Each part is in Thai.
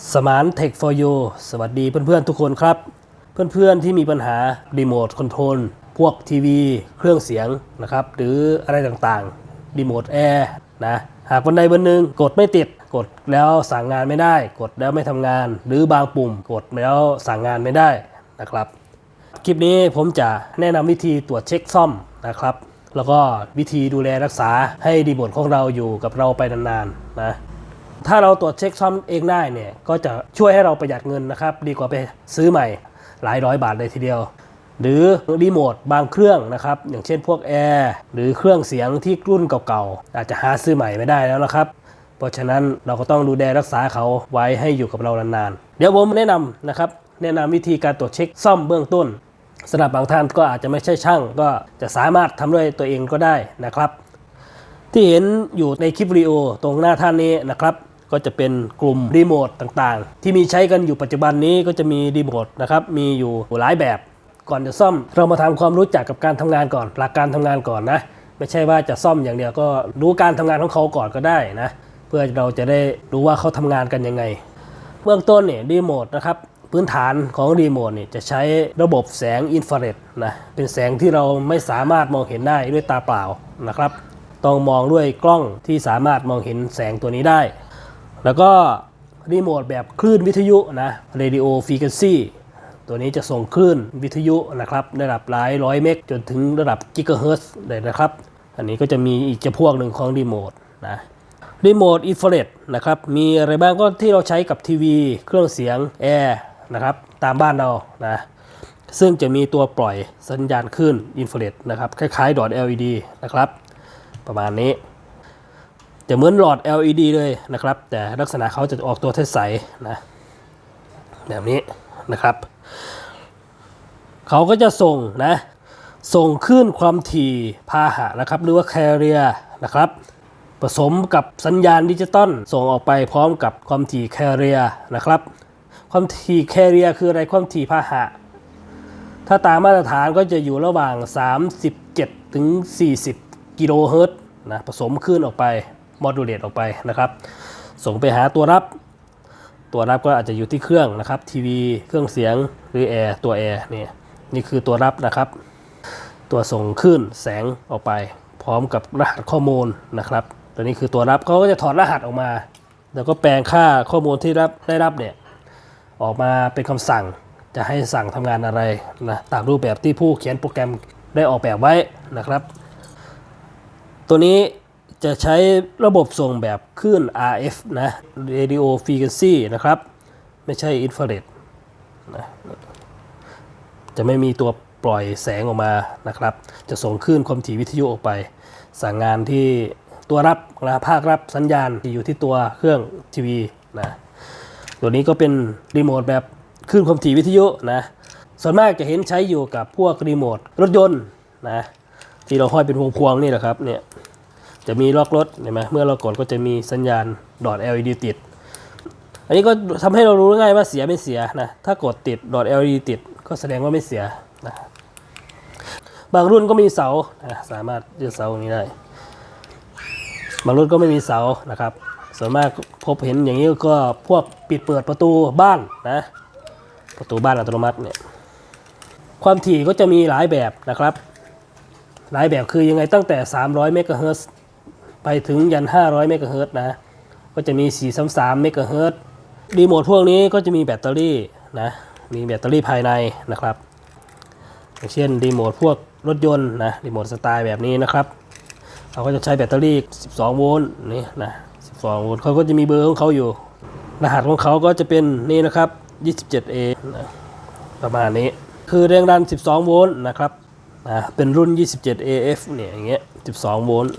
สมานเทค for you สวัสดีเพื่อนๆทุกคนครับ เพื่อนๆที่มีปัญหารีโมทคอนโทรลพวกทีวี เครื่องเสียงนะครับ หรืออะไรต่างๆรีโมทแอร์นะ หากวันใดวันหนึ่งกดไม่ติด กดแล้วสั่งงานไม่ได้ กดแล้วไม่ทำงาน หรือบางปุ่มกดแล้วสั่งงานไม่ได้นะครับ คลิปนี้ผมจะแนะนำวิธีตรวจเช็คซ่อมนะครับ แล้วก็วิธีดูแลรักษาให้รีโมทของเราอยู่กับเราไปนานๆนะ ถ้าเราตรวจเช็คซ่อมเองได้เนี่ยก็จะช่วยให้เราประหยัดเงินนะครับ ดีกว่าไปซื้อใหม่หลายร้อยบาทเลยทีเดียว หรือรีโมทบางเครื่องนะครับ อย่างเช่นพวกแอร์หรือเครื่องเสียงที่รุ่นเก่าๆ อาจจะหาซื้อใหม่ไม่ได้แล้วนะครับ เพราะฉะนั้นเราก็ต้องดูแลรักษาเขาไว้ให้อยู่กับเรานานๆ เดี๋ยวผมแนะนำนะครับ แนะนำวิธีการตรวจเช็คซ่อมเบื้องต้นสำหรับบางท่านก็อาจจะไม่ใช่ช่าง ก็จะสามารถทำด้วยตัวเองก็ได้นะครับ ที่เห็นอยู่ในคลิปวิดีโอตรงหน้าท่านนี้นะครับ ก็จะเป็นกลุ่มรีโมทต่างๆ ที่มีใช้กันอยู่ปัจจุบันนี้ก็จะมีรีโมทนะครับมีอยู่หลายแบบก่อนจะซ่อม เรามาทำความรู้จักกับการทำงานก่อน หลักการทำงานก่อนนะ ไม่ใช่ว่าจะซ่อมอย่างเดียวก็รู้การทำงานของเขาก่อนก็ได้นะ เพื่อเราจะได้รู้ว่าเขาทำงานกันยังไง เบื้องต้นเนี่ยรีโมทนะครับพื้นฐานของรีโมทเนี่ยจะใช้ระบบแสงอินฟราเรดนะเป็นแสงที่เราไม่สามารถมองเห็นได้ด้วยตาเปล่านะครับ ต้องมองด้วยกล้องที่สามารถมองเห็นแสงตัวนี้ได้ แล้วก็รีโมทแบบคลื่นวิทยุนะ radio frequency ตัวนี้จะส่งคลื่นวิทยุนะครับระดับหลายร้อยเมกจนถึงระดับกิกะเฮิรตซ์เลยนะครับ อันนี้ก็จะมีอีกจำพวกหนึ่งของรีโมทนะรีโมทอินฟราเรดนะครับมีอะไรบ้างก็ที่เราใช้กับทีวี เครื่องเสียงแอร์นะครับตามบ้านเรานะซึ่งจะมีตัวปล่อยสัญญาณคลื่นอินฟราเรดนะครับคล้ายๆดอท LED นะครับ ประมาณนี้ จะเหมือนหลอด LED เลยนะครับ แต่ลักษณะเขาจะออกตัวใสๆนะแบบนี้นะครับ เขาก็จะส่งนะส่งคลื่นความถี่พาหะนะครับ หรือว่าแคเรียนะครับ ผสมกับสัญญาณดิจิตอลส่งออกไปพร้อมกับความถี่แคเรียนะครับ ความถี่แคเรียคืออะไรความถี่พาหะ ถ้าตามมาตรฐานก็จะอยู่ระหว่าง 37ถึง40 กิโลเฮิรตซ์นะผสมคลื่นออกไป มอดูเลตออกไปนะครับ ส่งไปหาตัวรับ ตัวรับก็อาจจะอยู่ที่เครื่องนะครับทีวีเครื่องเสียงหรือแอร์ตัวแอร์นี่นี่คือตัวรับนะครับ ตัวส่งคลื่นแสงออกไป พร้อมกับรหัสข้อมูลนะครับ ตัวนี้คือตัวรับเขาก็จะถอดรหัสออกมา แล้วก็แปลงค่าข้อมูลที่รับได้รับเนี่ยออกมาเป็นคำสั่งจะให้สั่งทำงานอะไรนะตามรูปแบบที่ผู้เขียนโปรแกรมได้ออกแบบไว้นะครับ ตัวนี้ จะใช้ระบบส่งแบบคลื่น RF นะ Radio Frequency นะครับ ไม่ใช่อินฟราเรดนะจะไม่มีตัวปล่อยแสงออกมานะครับ จะส่งคลื่นความถี่วิทยุออกไป สั่งงานที่ตัวรับนะภาครับสัญญาณที่อยู่ที่ตัวเครื่องทีวีนะตัวนี้ก็เป็นรีโมทแบบคลื่นความถี่วิทยุนะส่วนมากจะเห็นใช้อยู่กับพวกรีโมทรถยนต์นะที่เราห้อยเป็นพวงๆนี่แหละครับเนี่ย จะมีล็อกรถเห็นไหมเมื่อเรากดก็จะมีสัญญาณดอท LED ติด อันนี้ก็ทำให้เรารู้ง่ายว่าเสียไม่เสียนะถ้ากดติดดอท LED ติด ก็แสดงว่าไม่เสียนะบางรุ่นก็มีเสานะสามารถยืดเสาอย่างนี้ได้บางรุ่นก็ไม่มีเสานะครับ ส่วนมากพบเห็นอย่างนี้ก็พวกปิดเปิดประตูบ้านนะ ประตูบ้านอัตโนมัติเนี่ย ความถี่ก็จะมีหลายแบบนะครับ หลายแบบคือยังไงตั้งแต่ 300 เมกะเฮิรตซ์ ไปถึงยัน 500 เมกะเฮิรต์นะ ก็จะมี 433 เมกะเฮิรตซ์รีโมทพวกนี้ก็จะมีแบตเตอรี่นะ มีแบตเตอรี่ภายในนะครับ อย่างเช่นรีโมทพวกรถยนต์นะรีโมทสไตล์แบบนี้นะครับเขาก็จะใช้แบตเตอรี่ 12 โวลต์นี่นะ 12 โวลต์เขาก็จะมีเบอร์ของเขาอยู่ รหัสของเขาก็จะเป็นนี่นะครับ 27A นะประมาณนี้ คือแรงดัน 12 โวลต์นะครับนะเป็นรุ่น 27 AF เนี่ยอย่างเงี้ย 12 โวลต์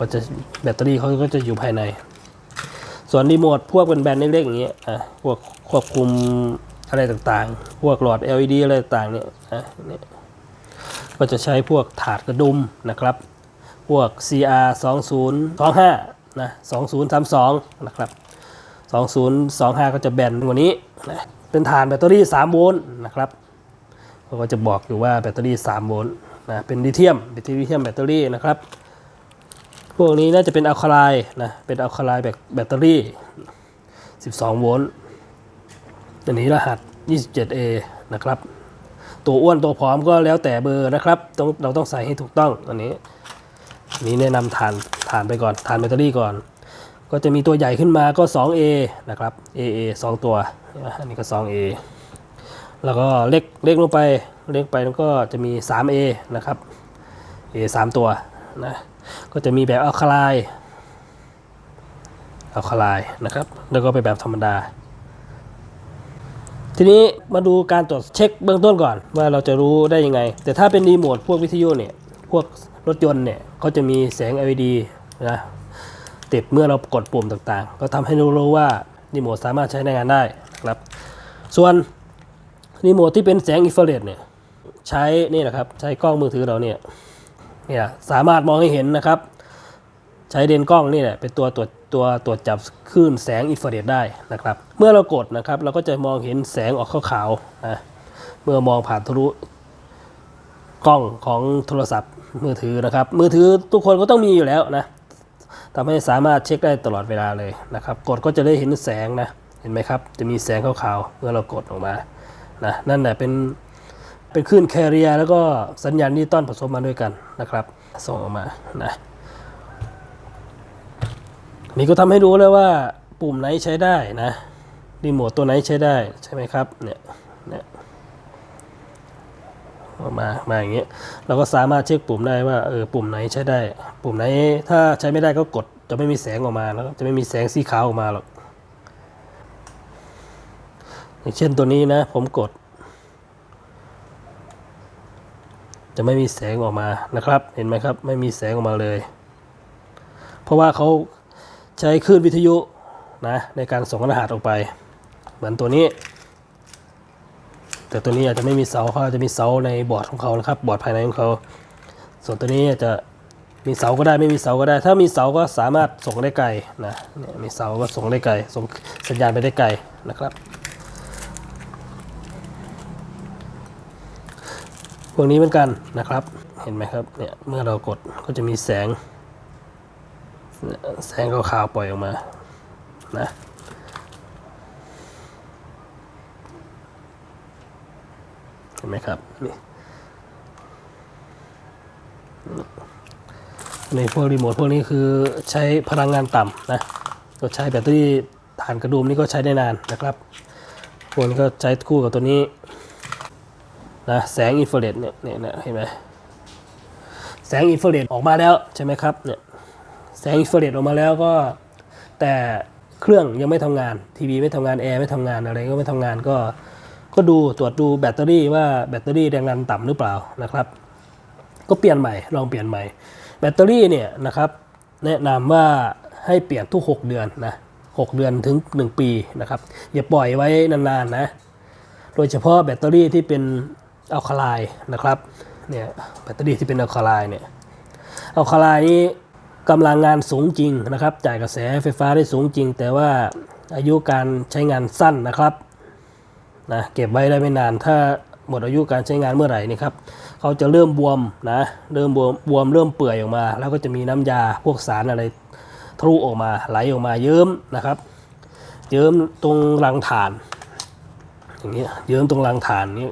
ก็จะแบตเตอรี่เขาก็จะอยู่ภายใน ส่วนรีโมทพวกเป็นแบนเล็กๆอย่างเงี้ยอะพวกควบคุมอะไรต่างๆ พวกหลอด LED อะไรต่างๆเนี่ยอะเนี่ยก็จะใช้พวกถาดกระดุมนะครับ พวก CR 2025นะ2032นะครับ2025 ก็จะแบนกว่านี้นะเป็นฐานแบตเตอรี่ 3 โวลต์นะครับเขาก็จะบอกอยู่ว่าแบตเตอรี่ 3 โวลต์นะเป็นลิเธียมเตอรี่ลิเธียมแบตเตอรี่นะครับ พวกนี้น่าจะเป็นอัลคาไลนะเป็นอัลคาไลแบบแบตเตอรี่ 12 โวลต์อันนี้รหัส 27A นะครับ ตัวอ้วนตัวผอมก็แล้วแต่เบอร์นะครับต้องเราต้องใส่ให้ถูกต้องอันนี้อันนี้แนะนำฐานฐานไปก่อนฐานแบตเตอรี่ก่อน ก็จะมีตัวใหญ่ขึ้นมาก็ 2A นะครับ AA 2 ตัวอันนี้ก็ 2A แล้วก็เล็กเล็กลงไปเล็กไปแล้วก็จะมี 3A นะครับ A 3ตัวนะ ก็จะมีแบบอัลคาไลอัลคาไลนะครับ แล้วก็เป็นแบบธรรมดา ทีนี้มาดูการตรวจเช็คเบื้องต้นก่อน ว่าเราจะรู้ได้ยังไง แต่ถ้าเป็นรีโมทพวกวิทยุเนี่ย พวกรถยนต์เนี่ยเขาจะมีแสง LED นะติดเมื่อเรากดปุ่มต่างๆ ก็ทำให้รารู้ว่ารีโมทสามารถใช้ในงานได้นะครับ ส่วนรีโมทที่เป็นแสงอินฟราเรดเนี่ยใช้นี่นะครับ ใช้กล้องมือถือเราเนี่ย เนี่ยสามารถมองให้เห็นนะครับ ใช้เลนส์กล้องนี่แหละเป็นตัวตรวจตัวตรวจจับคลื่นแสงอินฟราเรดได้นะครับ เมื่อเรากดนะครับ เราก็จะมองเห็นแสงออกขาวๆนะเมื่อมองผ่านทะลุกล้องของโทรศัพท์มือถือนะครับ มือถือทุกคนก็ต้องมีอยู่แล้วนะทำให้สามารถเช็คได้ตลอดเวลาเลยนะครับ กดก็จะได้เห็นแสงนะ เห็นไหมครับ จะมีแสงขาวๆเมื่อเรากดออกมานะนั่นแหละเป็น เป็นคลื่นแคเรียแล้วก็สัญญาณดิจิตอลผสมมาด้วยกันนะครับ ส่งออกมานะนี่ก็ทำให้รู้เลยว่าปุ่มไหนใช้ได้นะรีโมทตัวไหนใช้ได้ใช่ไหมครับเนี่ยเนี่ยเอามามาอย่างเงี้ยเราก็สามารถเช็คปุ่มได้ว่าเออปุ่มไหนใช้ได้ ปุ่มไหนถ้าใช้ไม่ได้ก็กดจะไม่มีแสงออกมาแล้วจะไม่มีแสงสีขาวออกมาหรอกอย่างเช่นตัวนี้นะ ผมกด จะไม่มีแสงออกมานะครับ เห็นไหมครับ ไม่มีแสงออกมาเลย เพราะว่าเขาใช้คลื่นวิทยุนะในการส่งรหัสออกไป เหมือนตัวนี้ แต่ตัวนี้อาจจะไม่มีเสาเขาจะมีเสาในบอร์ดของเขานะครับ บอร์ดภายในของเขา ส่วนตัวนี้อาจจะมีเสาก็ได้ไม่มีเสาก็ได้ ถ้ามีเสาก็สามารถส่งได้ไกลนะมีเสาก็ส่งได้ไกลส่งสัญญาณไปได้ไกลนะครับ วกนี้เหมือนกันนะครับ เห็นไหมครับ เนี่ยเมื่อเรากดก็จะมีแสง แสงขาวๆปล่อยออกมานะเห็นไหมครับนี่ในพวกรีโมทพวกนี้คือใช้พลังงานต่ำนะก็ใช้แบตเตอรี่ฐานกระดุมนี่ก็ใช้ได้นานนะครับพวกนี้ก็ใช้คู่กับตัวนี้ นะแสงอินฟราเรดเนี่ยเนี่ยนี่ยเห็นไหมแสงอินฟราเรดออกมาแล้วใช่ไหมครับเนี่ยแสงอินฟราเรดออกมาแล้วก็แต่เครื่องยังไม่ทำงานทีวีไม่ทำงานแอร์ไม่ทำงานอะไรก็ไม่ทำงานก็ก็ดูตรวจดูแบตเตอรี่ว่าแบตเตอรี่แรงดันต่ำหรือเปล่านะครับ ก็เปลี่ยนใหม่ลองเปลี่ยนใหม่ แบตเตอรี่เนี่ยนะครับแนะนำว่าให้เปลี่ยนทุก 6 เดือนนะ6เดือนถึง 1 ปีนะครับ อย่าปล่อยไว้นานๆนะ โดยเฉพาะแบตเตอรี่ที่เป็น อัลคาไลนะครับเนี่ยแบตเตอรี่ที่เป็นอัลคาไลเนี่ยอัลคาไลนี้กำลังงานสูงจริงนะครับ จ่ายกระแสไฟฟ้าได้สูงจริง แต่ว่าอายุการใช้งานสั้นนะครับนะเก็บไว้ได้ไม่นานถ้าหมดอายุการใช้งานเมื่อไหร่นี่ครับเขาจะเริ่มบวมนะเริ่มบวมบวมเริ่มเปื่อยออกมา แล้วก็จะมีน้ำยาพวกสารอะไรทะลุออกมาไหลออกมาเยิ้มนะครับ เยิ้มตรงรังฐานอย่างเงี้ยเยิ้มตรงรังฐานนี้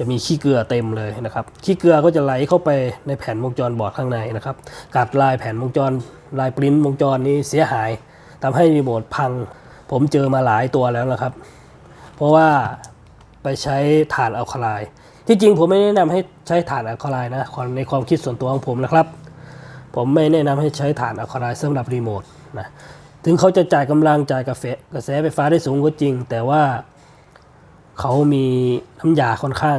จะมีขี้เกลือเต็มเลยนะครับ ขี้เกลือก็จะไหลเข้าไปในแผ่นวงจรบอร์ดข้างในนะครับ กัดลายแผ่นวงจรลายปริ้นวงจรนี้เสียหายทำให้รีโมทพัง ผมเจอมาหลายตัวแล้วนะครับ เพราะว่าไปใช้ถ่านอัลคาไลที่จริงผมไม่แนะนำให้ใช้ถ่านอัลคาไลน์นะในความคิดส่วนตัวของผมนะครับ ผมไม่แนะนำให้ใช้ถ่านอัลคาไลน์สำหรับรีโมทนะถึงเขาจะจ่ายกำลังจ่ายกาแฟกระแสไฟฟ้าได้สูงก็จริง แต่ว่า เขามีน้ำยาค่อนข้าง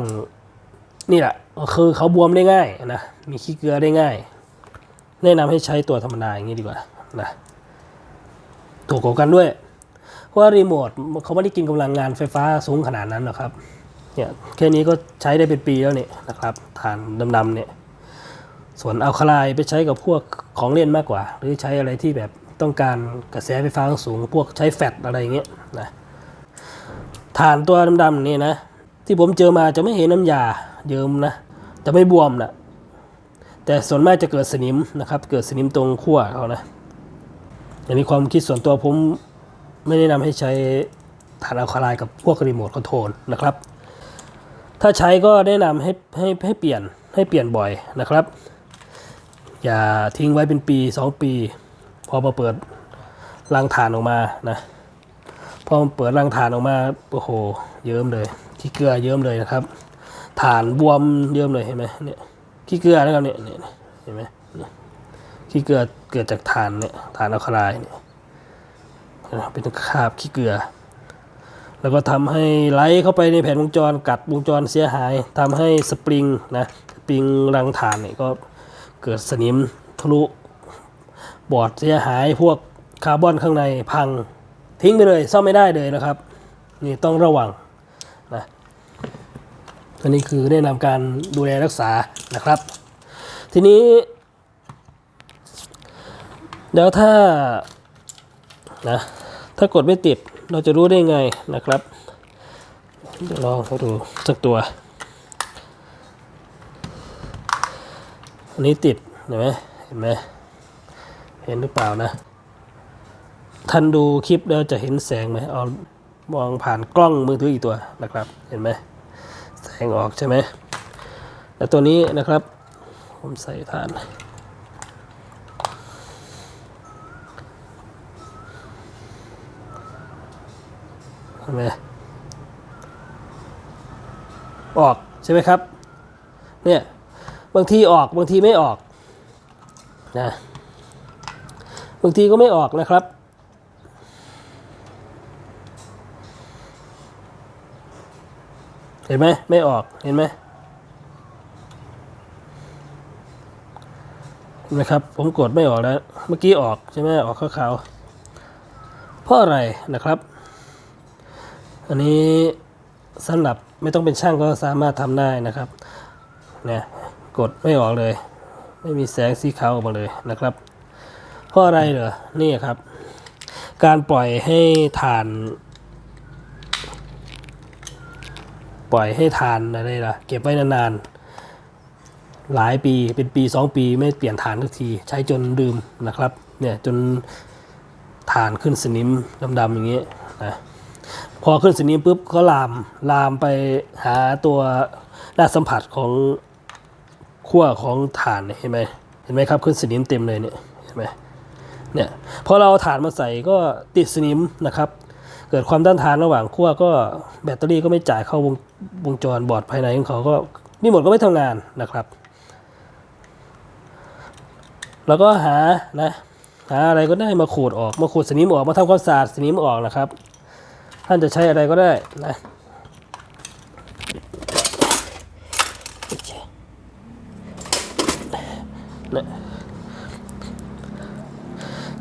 นี่แหละคือเขาบวมได้ง่ายนะมีขี้เกลือได้ง่าย แนะนำให้ใช้ตัวธรรมดาอย่างนี้ดีกว่านะถูกกว่ากันด้วยเพราะว่ารีโมทเขาไม่ได้กินกำลังงานไฟฟ้าสูงขนาดนั้นหรอกครับเนี่ยแค่นี้ก็ใช้ได้เป็นปีแล้วเนี่ยนะครับฐานดำๆเนี่ยส่วนเอาคลายไปใช้กับพวกของเล่นมากกว่า หรือใช้อะไรที่แบบต้องการกระแสไฟฟ้าสูง พวกใช้แฟลชอะไรอย่างเงี้ยนะ ฐานตัวดำๆนี่นะ ที่ผมเจอมาจะไม่เห็นน้ำยาเยิ้มนะจะไม่บวมนะแต่ส่วนมากจะเกิดสนิมนะครับ เกิดสนิมตรงขั้วเขานะอันนี้ความคิดส่วนตัวผมไม่แนะนำให้ใช้ฐานอัลคาไลน์กับพวกรีโมทคอนโทรลนะครับ ถ้าใช้ก็แนะนำให้ให้ให้เปลี่ยนให้เปลี่ยนบ่อยนะครับ อย่าทิ้งไว้เป็นปี 2 ปี พอมาเปิดรังฐานออกมานะ อมันเปิดรังฐานออกมาโอ้โหเยิ้มเลยขี้เกลือเยิ้มเลยนะครับฐานบวมเยิ้มเลยเห็นไหมเนี่ยขี้เกลือนะครับเนี่ยเห็นไหมเนี่ยขี้เกลือเกิดจากฐานเนี่ยฐานอัลคาไลน์เนี่ยเป็นคราบขี้เกลือ แล้วก็ทำให้ไหลเข้าไปในแผ่นวงจรกัดวงจรเสียหายทำให้สปริงนะสปริงรังฐานเนี่ยก็เกิดสนิมทะลุบอร์ดเสียหายพวกคาร์บอนข้างในพัง ทิ้งไปเลยซ่อมไม่ได้เลยนะครับ นี่ต้องระวังนะอันนี้คือแนะนำการดูแลรักษานะครับ ทีนี้เดี๋ยวถ้านะถ้ากดไม่ติดเราจะรู้ได้ไงนะครับเดี๋ยวลองให้ดูสักตัว อันนี้ติดเห็นไหมเห็นไหมเห็นหรือเปล่านะ ท่านดูคลิปแล้วจะเห็นแสงไหมเอามองผ่านกล้องมือถืออีกตัวนะครับ เห็นไหมแสงออกใช่ไหมแล้วตัวนี้นะครับ ผมใส่ฐาน เห็นไหมออกใช่ไหมครับ เนี่ย บางทีออกบางทีไม่ออกนะบางทีก็ไม่ออกนะครับ ห็นไหมไม่ออกเห็นไหมนไหมครับ ผมกดไม่ออกแล้ว เมื่อกี้ออกใช่ไหมออกขาวๆเพราะอะไรนะครับ อันนี้สำหรับไม่ต้องเป็นช่างก็สามารถทำได้นะครับเนี่ยกดไม่ออกเลย ไม่มีแสงสีขาวออกมาเลยนะครับเพราะอะไรเหรอนี่ครับ การปล่อยให้ฐาน ปล่อยให้ทานอะไรล่ะ เก็บไว้นานๆ หลายปีเป็นปี 2 ปีไม่เปลี่ยนฐานทุกที ใช้จนลืมนะครับ เนี่ยจนฐานขึ้นสนิมดำๆอย่างนี้นะพอขึ้นสนิมปุ๊บก็ลามลามไปหาตัวด้านสัมผัสของขั้วของฐานเห็นไหมเห็นไหมครับขึ้นสนิมเต็มเลยเนี่ยเห็นไหมเนี่ยพอเราฐานมาใส่ก็ติดสนิมนะครับ เกิดความต้านทานระหว่างขั้วก็แบตเตอรี่ก็ไม่จ่ายเข้าวง วงจรบอร์ดภายในของเขาก็นี่หมดก็ไม่ทำงานนะครับ แล้วก็หานะหาอะไรก็ได้มาขูดออกมาขูดสนิมออกมาทำความสะอาดสนิมออกนะครับ ท่านจะใช้อะไรก็ได้นะนะ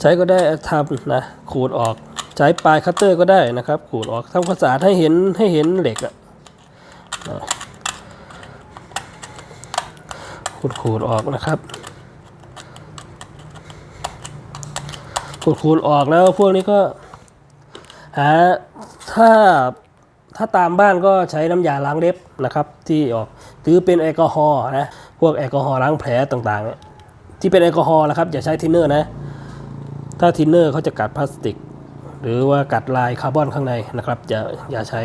ใช้ก็ได้ทำนะขูดออก ใช้ปลายคัตเตอร์ก็ได้นะครับ ขูดออกทำความสะอาดให้เห็นให้เห็นเหล็กอะ ขูดขูดออกนะครับขูดขูดออกแล้วพวกนี้ก็หาถ้าถ้าตามบ้านก็ใช้น้ำยาล้างเล็บนะครับ ที่ออกหรือเป็นแอลกอฮอล์นะพวกแอลกอฮอล์ล้างแผลต่างๆ ที่เป็นแอลกอฮอล์นะครับอย่าใช้ทินเนอร์นะ ถ้าทินเนอร์เขาจะกัดพลาสติก หรือว่ากัดลายคาร์บอนข้างในนะครับอย่าอย่าใช้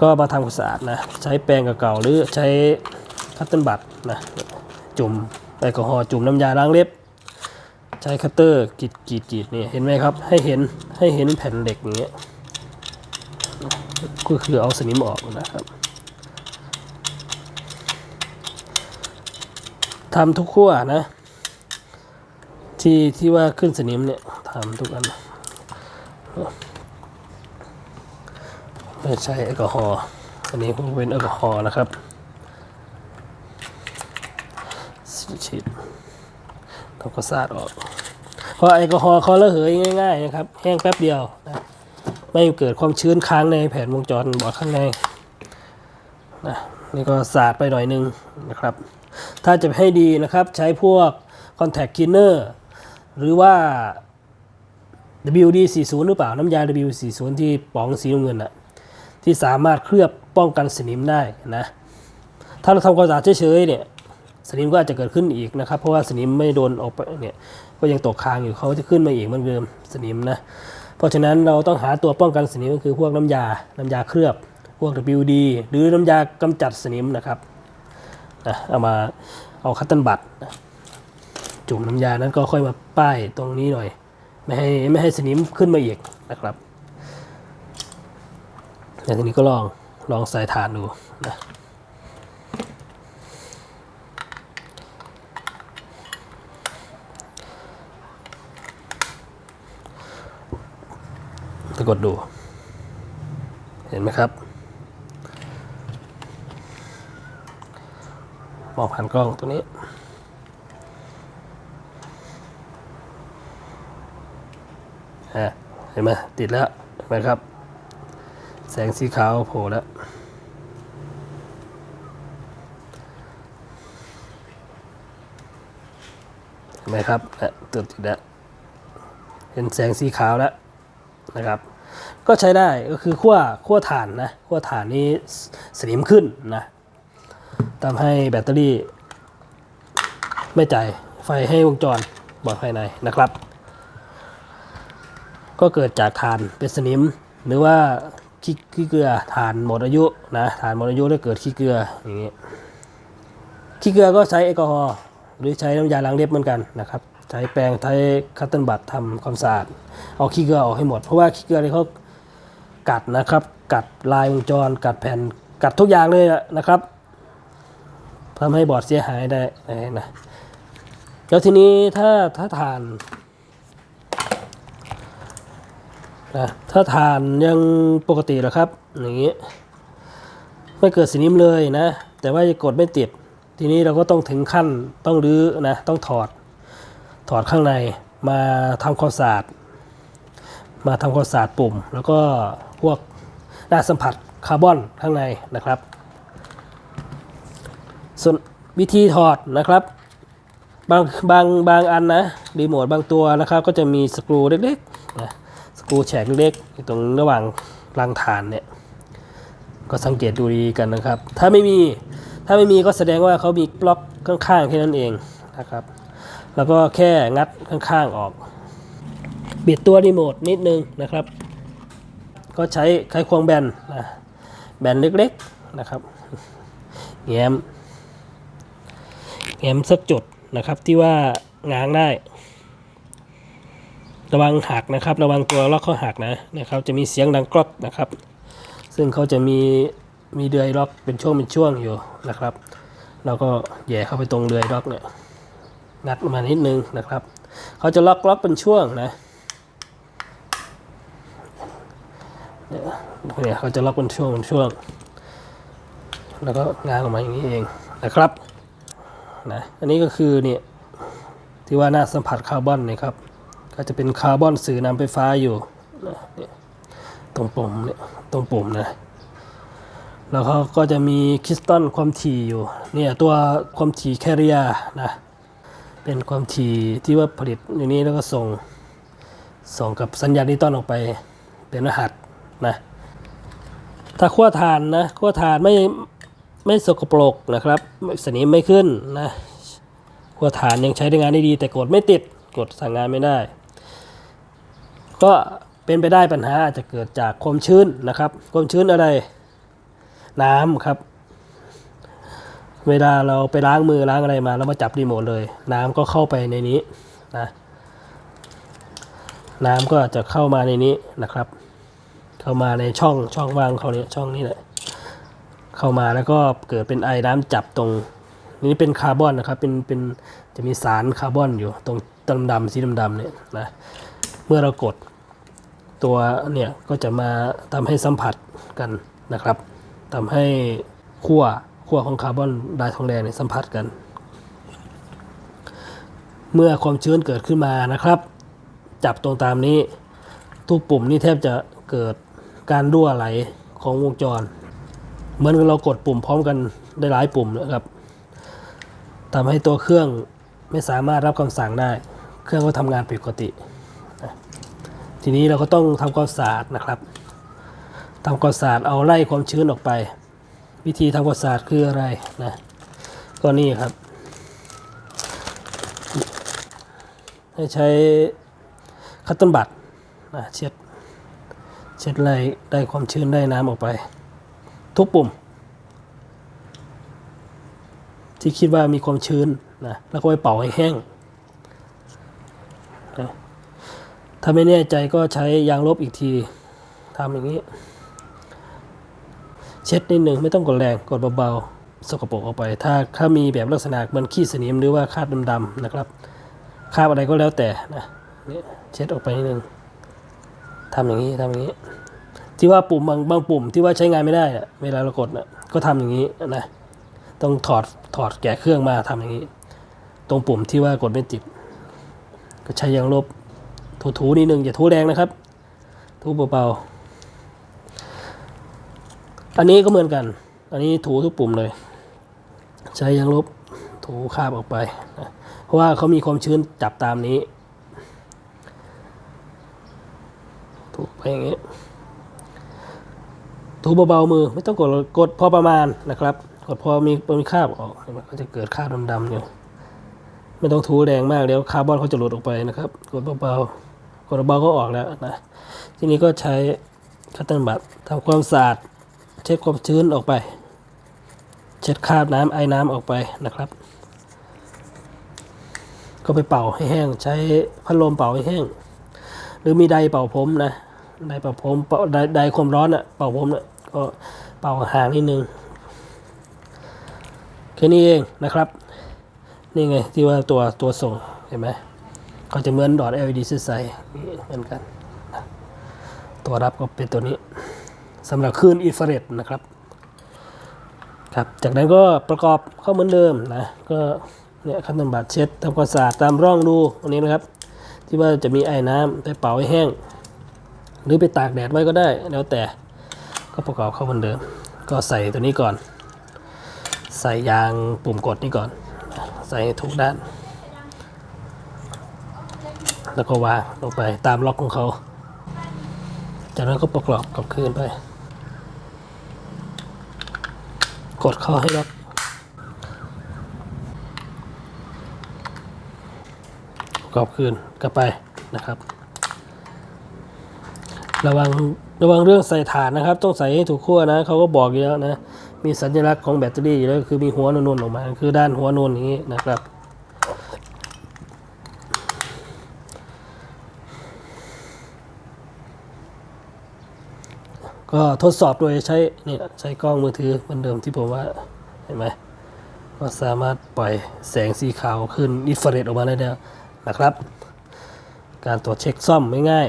ก็มาทำความสะอาดนะใช้แปรงเก่าๆหรือใช้คัตเติ้ลบัตนะจุ่มแอลกอฮอล์จุ่มน้ำยาล้างเล็บ ใช้คัตเตอร์กรีดกรีดกรีดนี่เห็นไหมครับให้เห็นให้เห็นแผ่นเหล็กอย่างเงี้ยก็คือเอาสนิมออกนะครับทำทุกขั้วนะ ที่ที่ว่าขึ้นสนิมเนี่ยทำทุกอัน ไม่ใช้แอลกอฮอล์อันนี้ผมเป็นแอลกอฮอล์นะครับฉีดทำความสะอาดออก เพราะแอลกอฮอล์เขาระเหยง่ายๆนะครับ แห้งแป๊บเดียวนะไม่เกิดความชื้นค้างในแผ่นวงจรบอร์ดข้างในนะนี่ก็สาดไปหน่อยนึงนะครับ ถ้าจะให้ดีนะครับใช้พวก contact cleaner หรือว่า WD40 หรือเปล่า น้ำยา WD40 ที่ป๋องสีน้ำเงินอะ ที่สามารถเคลือบป้องกันสนิมได้นะ ถ้าเราทำความสะอาดเฉยๆเนี่ยสนิมก็อาจจะเกิดขึ้นอีกนะครับ เพราะว่าสนิมไม่โดนออกไปเนี่ยก็ยังตกค้างอยู่เขาจะขึ้นมาอีกเหมันเดิมสนิมนะเพราะฉะนั้นเราต้องหาตัวป้องกันสนิมก็คือพวกน้ำยา น้ำยาเคลือบ พวก WD หรือน้ำยากำจัดสนิมนะครับนะเอามาเอาคัตเตันบัตจุ่มน้ำยานั้นก็ค่อยมาป้ายตรงนี้หน่อย ไม่ให้ไม่ให้สนิมขึ้นมาอีกนะครับ แล้วทีนี้ก็ลอง ลองใส่ฐานดูนะสะกดดู เห็นไหมครับ มองผ่านกล้องตัวนี้เห็นไหมติดแล้วเห็นไหมครับ แสงสีขาวโผล่แล้วเห็นไหมครับอะตัวติดแล้วเห็นแสงสีขาวแล้วนะครับ ก็ใช้ได้ก็คือขั้วขั้วถ่านนะขั้วถ่านนี้สนิมขึ้นนะทำให้แบตเตอรี่ ไม่จ่ายไฟให้วงจรบอดภายในนะครับ ก็เกิดจากถ่านเป็นสนิมหรือว่า ขี้ขี้เกลือถ่านหมดอายุนะถ่านหมดอายุแล้วเกิดขี้เกลืออย่างนี้ขี้เกลือก็ใช้แอลกอฮอล์หรือใช้น้ำยาล้างเล็บเหมือนกันนะครับใช้แปรงใช้คัตเติลบัตทำความสะอาดเอาขี้เกลือออกให้หมดเพราะว่าขี้เกลือเนี่ยเขากัดนะครับ กัดลายวงจร กัดแผ่นกัดทุกอย่างเลยนะครับทำให้บอร์ดเสียหายได้นะแล้วทีนี้ถ้าถ้าทาน นะถ้าทานยังปกติเหรอครับ อย่างนี้ ไม่เกิดสีนิมเลยนะ แต่ว่าจะกดไม่ติด ทีนี้เราก็ต้องถึงขั้นต้องรื้อนะต้องถอด ถอดข้างในมาทำความสะอาดมาทำความสะอาดปุ่ม แล้วก็พวกหน้าสัมผัสคาร์บอนข้างในนะครับ ส่วนวิธีถอดนะครับ บางบางบางอันนะรีโมทบางตัวนะครับ ก็จะมีสกรูเล็กๆนะ รูแฉกเล็กๆตรงระหว่างรังฐานเนี่ย ก็สังเกตดูดีกันนะครับ ถ้าไม่มีถ้าไม่มีก็แสดงว่าเขามีบล็อกข้างๆแค่นั้นเองนะครับ แล้วก็แค่งัดข้างๆออก บิดตัวรีโมทนิดนึงนะครับ ก็ใช้ไขควงแบนนะแบนเล็กๆนะครับแง้มแง้มสักจุดนะครับที่ว่าง้างได้ ระวังหักนะครับ ระวังตัวล็อกเขาหักนะนะครับ จะมีเสียงดังกรอบนะครับ ซึ่งเขาจะมีมีเดือยล็อกเป็นช่วงเป็นช่วงอยู่นะครับ เราก็แย่เข้าไปตรงเดือยล็อกเนี่ยงัดมานิดนึงนะครับ เขาจะล็อกล็อกเป็นช่วงนะเนี่ยเขาจะล็อกเป็นช่วงเป็นช่วง แล้วก็งานออกมาอย่างนี้เองนะครับนะอันนี้ก็คือเนี่ยที่ว่าหน้าสัมผัสคาร์บอนนะครับ ก็จะเป็นคาร์บอนสื่อนำไฟฟ้าอยู่นะตรงปุ่มเนี่ยตรงปุ่มนะแล้วเขาก็จะมีคริสตัลความถี่อยู่เนี่ยตัวความถี่แคริยานะเป็นความถี่ที่ว่าผลิตอย่างนี้แล้วก็ส่งส่งกับสัญญาณดิจิตอลออกไปเป็นรหัสนะถ้าขั้วฐานนะขั้วฐานไม่ไม่สกปรกนะครับสนิมไม่ขึ้นนะขั้วฐานยังใช้ได้งานได้ดี แต่กดไม่ติดกดสั่งงานไม่ได้ ก็เป็นไปได้ปัญหาอาจจะเกิดจากความชื้นนะครับ ความชื้นอะไร น้ำครับ เวลาเราไปล้างมือล้างอะไรมาแล้วมาจับรีโมทเลย น้ำก็เข้าไปในนี้นะน้ำก็จะเข้ามาในนี้นะครับ เข้ามาในช่องช่องว่างเขาเนี่ยช่องนี้แหละเข้ามาแล้วก็เกิดเป็นไอน้ำจับตรง นี้เป็นคาร์บอนนะครับเป็นเป็นจะมีสารคาร์บอนอยู่ตรงดำดำๆสีดำดำๆเนี่ยนะ เมื่อเรากดตัวเนี่ยก็จะมาทำให้สัมผัสกันนะครับทำให้ขั้วขั้วของคาร์บอนไดทองแดงเนี่ยสัมผัสกัน เมื่อความชื้นเกิดขึ้นมานะครับ จับตรงตามนี้ ทุกปุ่มนี่แทบจะเกิดการรั่วไหลของวงจร เหมือนกับเรากดปุ่มพร้อมกันได้หลายปุ่มนะครับทำให้ตัวเครื่องไม่สามารถรับคำสั่งได้ เครื่องก็ทำงานผิดปกติ ทีนี้เราก็ต้องทำความสะอาดนะครับทำความสะอาดเอาไล่ความชื้นออกไป วิธีทำความสะอาดคืออะไรนะก็นี่ครับ ให้ใช้คัตเติ้ลบัตนะเช็ดเช็ดไล่ได้ความชื้นได้น้ำออกไป ทุกปุ่ม ที่คิดว่ามีความชื้นนะแล้วก็ไปเป่าให้แห้งนะ ถ้าไม่แน่ใจก็ใช้ยางลบอีกทีทำอย่างนี้ เช็ดนิดหนึ่งไม่ต้องกดแรงกดเบาๆสกปรกออกไป ถ้าถ้ามีแบบลักษณะเหมันขี้สนิมหรือว่าคราบดำๆนะครับคราบอะไรก็แล้วแต่นะนี่เช็ดออกไปนิดนึงทำอย่างนี้ทำอย่างนี้ ที่ว่าปุ่มบางบางปุ่มที่ว่าใช้งานไม่ได้อะเวลาเรากดนะก็ทำอย่างนี้นะต้องถอดถอดแกะเครื่องมาทำอย่างนี้ ตรงปุ่มที่ว่ากดไม่ติด ก็ใช้ยางลบ ถูๆนิดนึงอย่าถูแรงนะครับ ถูเบาๆอันนี้ก็เหมือนกัน อันนี้ถูทุกปุ่มเลย ใช้ยางลบถูคาบออกไปนะเพราะว่าเขามีความชื้นจับตามนี้ ถูไปอย่างนี้ถูเบาๆมือไม่ต้องกดกดพอประมาณนะครับ กดพอมีมีคาบออกมันก็จะเกิดคาบดำๆอยู่ไม่ต้องถูแรงมากเดี๋ยวคาร์บอนเขาจะหลุดออกไปนะครับ กดเบาๆ กดเบาก็ออกแล้วนะทีนี้ก็ใช้คัตเตอร์บัตทำความสะอาดเช็ดความชื้นออกไป เช็ดคราบน้ำไอ้น้ำออกไปนะครับ ก็ไปเป่าให้แห้ง ใช้พัดลมเป่าให้แห้ง หรือมีไดเป่าผมนะไดเป่าผมเป่าไดไดความร้อนอะเป่าผมอะก็เป่าห่างนิดนึงแค่นี้เองนะครับ นี่ไงที่ว่าตัวตัวส่งเห็นไหม ก็จะเหมือนดอท LED ใสๆเหมือนกัน ตัวรับก็เป็นตัวนี้สำหรับคลื่นอินฟราเรดนะครับครับจากนั้นก็ประกอบเข้าเหมือนเดิมนะก็เนี่ยขั้นตอนบาดเช็ดทำความสะอาดตามร่องรูตรงนี้นะครับ ที่ว่าจะมีไอ้น้ำไปเป่าให้แห้ง หรือไปตากแดดไว้ก็ได้แล้วแต่ก็ประกอบเข้าเหมือนเดิม ก็ใส่ตัวนี้ก่อน ใส่ยางปุ่มกดนี่ก่อน ใส่ทุกด้าน แล้วก็วางลงไปตามล็อกของเขา จากนั้นก็ประกอบกลับคืนไป กดเข้าให้ล็อก ประกอบคืนกลับไปนะครับ ระวังระวังเรื่องใส่ถ่านนะครับ ต้องใส่ให้ถูกขั้วนะเขาก็บอกอยู่แล้วนะ มีสัญลักษณ์ของแบตเตอรี่อยู่แล้วคือมีหัวนวลๆออกมา คือด้านหัวนวลอย่างนี้นะครับ ก็ทดสอบโดยใช้เนี่ยใช้กล้องมือถือเหมือนเดิมที่ผมว่าเห็นไหมก็สามารถปล่อยแสงสีขาวขึ้นอินฟราเรดออกมาได้แล้วนะครับ การตรวจเช็คซ่อมไม่ง่าย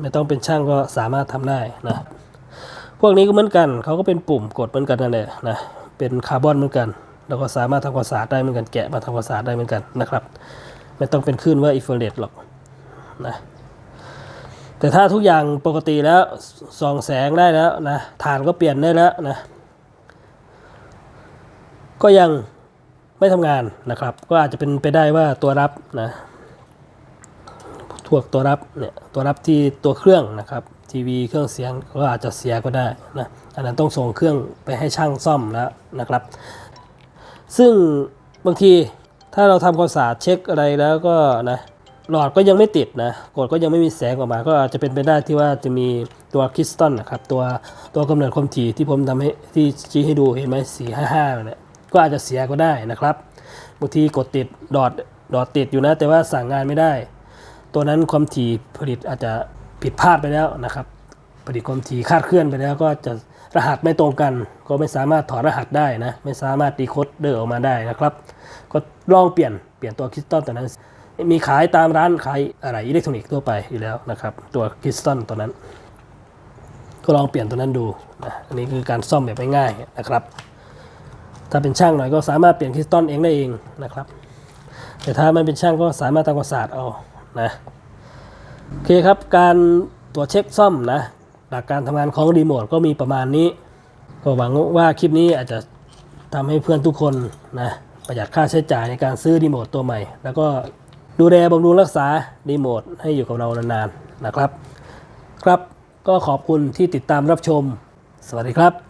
ไม่ต้องเป็นช่างก็สามารถทำได้นะพวกนี้ก็เหมือนกันเขาก็เป็นปุ่มกดเหมือนกันนั่นแหละนะเป็นคาร์บอนเหมือนกัน แล้วก็สามารถทำความสะอาดได้เหมือนกันแกะมาทำความสะอาดได้เหมือนกันนะครับ ไม่ต้องเป็นคลื่นว่าอินฟราเรดหรอกนะ แต่ถ้าทุกอย่างปกติแล้วส่องแสงได้แล้วนะฐานก็เปลี่ยนได้แล้วนะ ก็ยังไม่ทำงานนะครับ ก็อาจจะเป็นไปได้ว่าตัวรับนะพวกตัวรับเนี่ยตัวรับที่ตัวเครื่องนะครับทีวีเครื่องเสียงก็อาจจะเสียก็ได้นะอันนั้นต้องส่งเครื่องไปให้ช่างซ่อมแล้วนะครับ ซึ่งบางทีถ้าเราทำความสะอาดเช็คอะไรแล้วก็นะ หลอดก็ยังไม่ติดนะกดก็ยังไม่มีแสงออกมา ก็อาจจะเป็นไปได้ที่ว่าจะมีตัวคริสตัลนะครับ ตัวตัวกำเนิดความถี่ที่ผมทำให้ที่ชี้ให้ดูเห็นไหมสี่ห้าห้าเนี่ยก็อาจจะเสียก็ได้นะครับบางทีกดติดดอดดอดติดอยู่นะ แต่ว่าสั่งงานไม่ได้ ตัวนั้นความถี่ผลิตอาจจะผิดพลาดไปแล้วนะครับ ผลิตความถี่คาดเคลื่อนไปแล้ว ก็จะรหัสไม่ตรงกัน ก็ไม่สามารถถอดรหัสได้นะ ไม่สามารถดีโคดเดอร์ออกมาได้นะครับ ก็ลองเปลี่ยนเปลี่ยนตัวคริสตัลตัวนั้น มีขายตามร้านขายอะไรอิเล็กทรอนิกส์ทั่วไปอยู่แล้วนะครับ ตัวคริสตัลตัวนั้น ก็ลองเปลี่ยนตัวนั้นดูนะอันนี้คือการซ่อมแบบง่ายๆนะครับ ถ้าเป็นช่างหน่อยก็สามารถเปลี่ยนคริสตัลเองได้เองนะครับ แต่ถ้าไม่เป็นช่างก็สามารถทำความสะอาดเอานะโอเคครับการตรวจเช็คซ่อมนะหลักการทำงานของรีโมทก็มีประมาณนี้ ก็หวังว่าคลิปนี้อาจจะทำให้เพื่อนทุกคนนะประหยัดค่าใช้จ่ายในการซื้อรีโมทตัวใหม่ แล้วก็ ดูแลบำรุงรักษารีโมทให้อยู่กับเรานานๆนะครับ ครับก็ขอบคุณที่ติดตามรับชม สวัสดีครับ